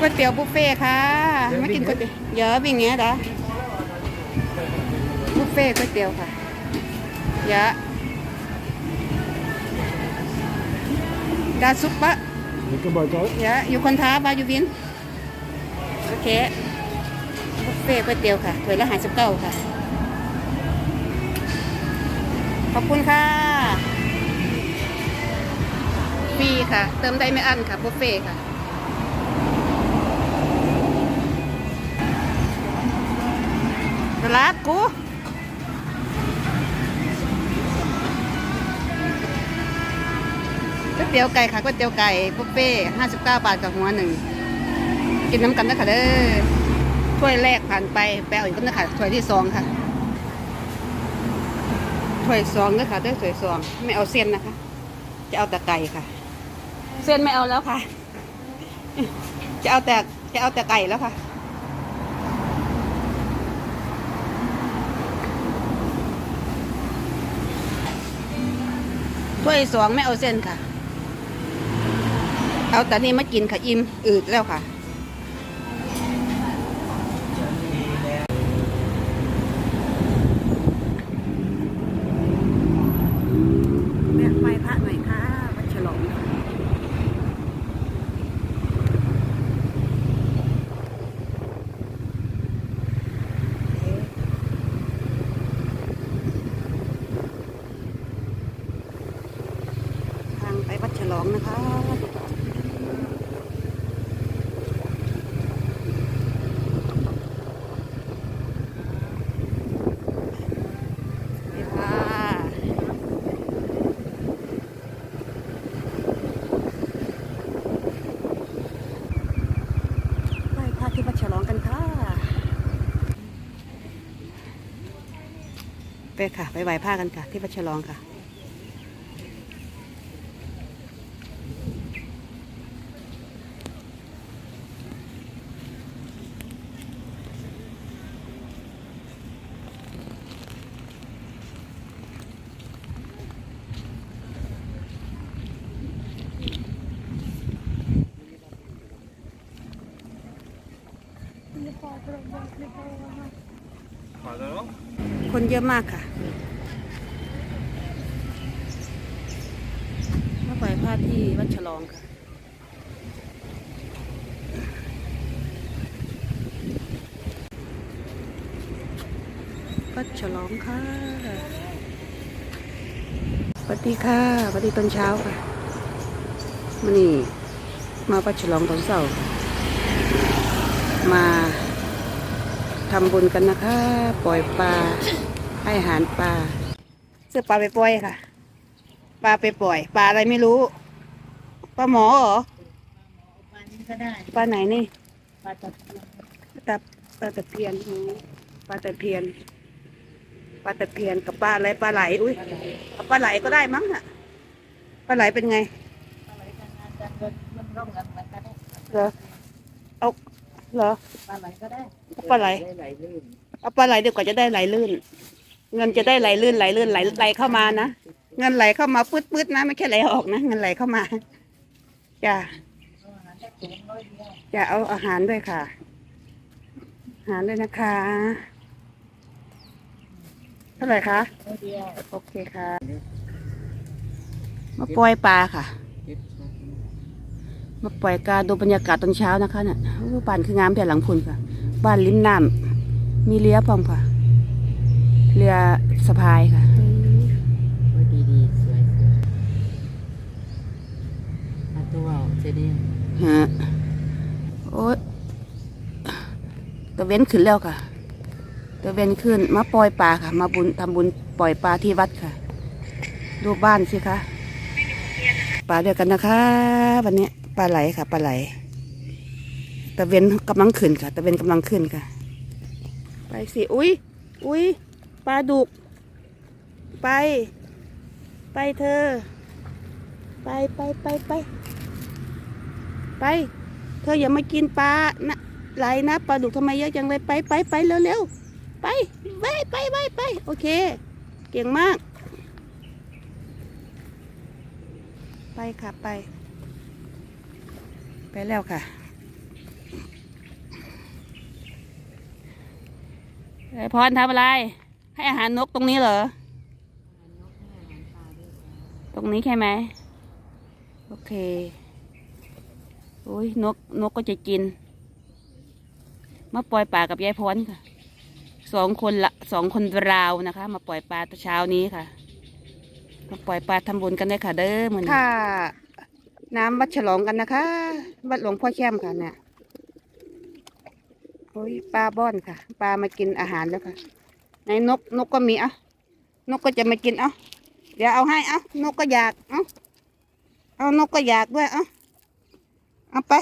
ก๋วยเตี๋ยวบุฟเฟ่ต์ค่ะไม่กินก๋วยเตี๋ยวเยอะวิ่งเงี้ยเหรอบุฟเฟ่ต์ก๋วยเตี๋ยวค่ะ เยอะดาซุปปะ Vilken burgare? เยอะอยู่คนท้าบาอยู่วินโอเคบุฟเฟ่ต์ก๋วยเตี๋ยวค่ะถ้วยละห้าสิบเก้าค่ะ ขอบคุณค่ะฟรีค่ะ เติมได้ไม่อั้นค่ะบุฟเฟ่ต์ค่ะ ตลาดกูก๋วยเตี๋ยวไก่ค่ะก๋วยเตี๋ยวไก่บุฟเฟ่ห้าสิบเก้าบาทกับหัวหนึ่ง กินน้ำกันนะคะเด้อถ้วยแรกผ่านไปแปลอีกก็นะคะถ้วยที่สองค่ะถ้วยสองนะคะเด้อถ้วยสองไม่เอาเส้นนะคะ จะเอาแต่ไก่ค่ะ เส้นไม่เอาแล้วค่ะ จะเอาแต่จะเอาแต่ไก่แล้วค่ะ ถ้วยสองไม่เอาเส้นค่ะ เอาแต่นี่มากินค่ะอิ่มอืดแล้วค่ะ แม่ไหว้พระหน่อยค่ะวัดฉลองค่ะทางไปวัดฉ ลองนะคะไปค่ะไหว้พระที่วัดฉลองกันค่ะไปค่ะไปไหว้พระกันค่ะ ที่วัดฉลองค่ะ คนเยอะมากค่ะมาไหว้พระที่วัดฉลองค่ะ วัดฉลองค่ะสวัสดีค่ะสวัสดีตอนเช้าค่ะมันนี่มาวัดฉลองตอนเช้าค่ะมา ทำบุญกันนะคะ ปล่อยปลาให้อาหารปลาเสื้อปลาไปปล่อยค่ะ ปลาไปปล่อย ปลาอะไรไม่รู้ ปลาหมอเหรอ ปลานี้ก็ได้ ปลาไหนนี่ ปลาตะเพียนปลาปลาตะเพียนอืมปลาตะเพียน ปลาตะเพียนกับปลาอะไรปลาไหล อุ้ยเอาปลาไหลก็ได้มั้งน่ะปลาไหลเป็นไง ปลาไหลทางงานการเงินมันร่องกันเหมือนกันเหรอเอา เหรอ ปลาไหลก็ได้เอาปลาไหลไหลลื่นเอาปลาไหลเดี๋ยวก่อนจะได้ไหลลื่น เงินจะได้ไหลลื่นไหลลื่นไหลไหลเข้ามานะเงินไหลเข้ามาปื๊ดปื๊ดๆนะไม่แค่ไหลออกนะเงินไหลเข้ามาจ้ะเอาอาหารแค่ถุงน้อยเดียวจะเอาอาหารด้วยค่ะ อาหารด้วยนะคะเท่าไหร่คะน้อยเดียว โอเคค่ะ มาปล่อยปลาค่ะ มาปล่อยกาดูบรรยากาศตอนเช้านะคะเนี่ยโอ้บ้านคืองามแต่หลังพุนค่ะ บ้านริมน้ำมีเรือพร้อมค่ะ เรือสะพายค่ะโอ้ดีดีสวยสวยมาตัวเจดีฮะโอ้ยตะเว้นขึ้นแล้วค่ะตะเว้นขึ้นมาปล่อยปลาค่ะ มาบุญทำบุญปล่อยปลาที่วัดค่ะ ดูบ้านสิคะปลาเดียวกันนะคะ วันนี้ปลาไหลค่ะปลาไหลตะเวนกำลังขึ้นค่ะตะเวนกำลังขึ้นค่ะ ไปสิอุ้ยอุ้ยปลาดุก ไป ไปเธอ ไปไปไปไปไป เธออย่ามากินปลานะไหลนะปลาดุกทำไมเยอะจังเลยไปไปไปเร็วเร็วๆไปไปไปไปไปโอเค เก่งมาก ไปค่ะไป ไปแล้วค่ะไอพรทำอะไร ให้อาหารนกตรงนี้เหรอ ตรงนี้ใช่ไหม โอเค โอ้ยนกนกก็จะกิน มาปล่อยปลากับยายพรค่ะ สองคนละสองคนราวนะคะ มาปล่อยปลาตอนเช้านี้ค่ะ มาปล่อยปลาทำบุญกันได้ค่ะเด้อเหมือนค่ะ น้ำวัดฉลองกันนะคะ วัดหลวงพ่อแช่มค่ะเนี่ยโอ้ยปลาบ้อนค่ะ ปลามากินอาหารแล้วค่ะ ในนกนกก็มีอะนกก็จะมากินเอะเดี๋ยวเอาให้เอะนกก็อยากเอะเอานกก็อยากด้วยเอะเอาไป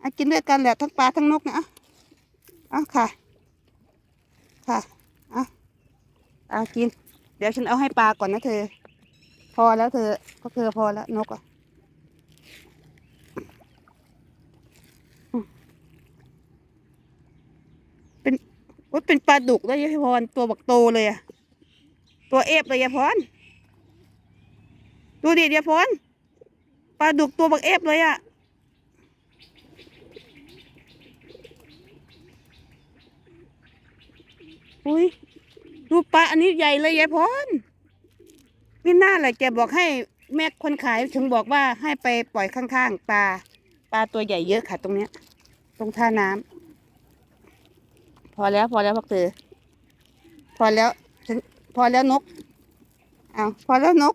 เอากินด้วยกันแหละทั้งปลาทั้งนกนะเอะเอาค่ะ ค่ะเอาเอากิน เดี๋ยวฉันเอาให้ปลาก่อนนะเธอ พอแล้วเธอก็เธอพอแล้วนกอะอืมเป็นว่า เป็นปลาดุกแล้วยายพรตัวบักโตเลยอะตัวเอฟเลยยายพรดูดิยายพรปลาดุกตัวบักเอฟเลยอะอุ้ยดูปลาอันนี้ใหญ่เลยยายพรนี่น่าแหละแกบอกให้แม่คนขายถึงบอกว่าให้ไปปล่อยข้างๆปลาปลาตัวใหญ่เยอะค่ะตรงเนี้ย ตรงท่าน้ำ พอแล้วพอแล้วพวกเธอพอแล้วพอแล้วนกเอาพอแล้วนก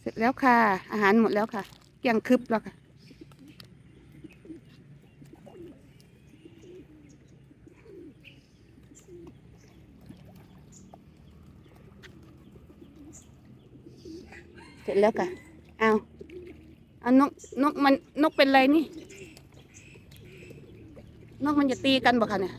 เสร็จแล้วค่ะ อาหารหมดแล้วค่ะเกลี้ยงคึบแล้วค่ะเสร็จแล้วค่ะ เอาเอานกนกมันนกเป็นไรนี่ นกมันจะตีกันบ่คะเนี่ย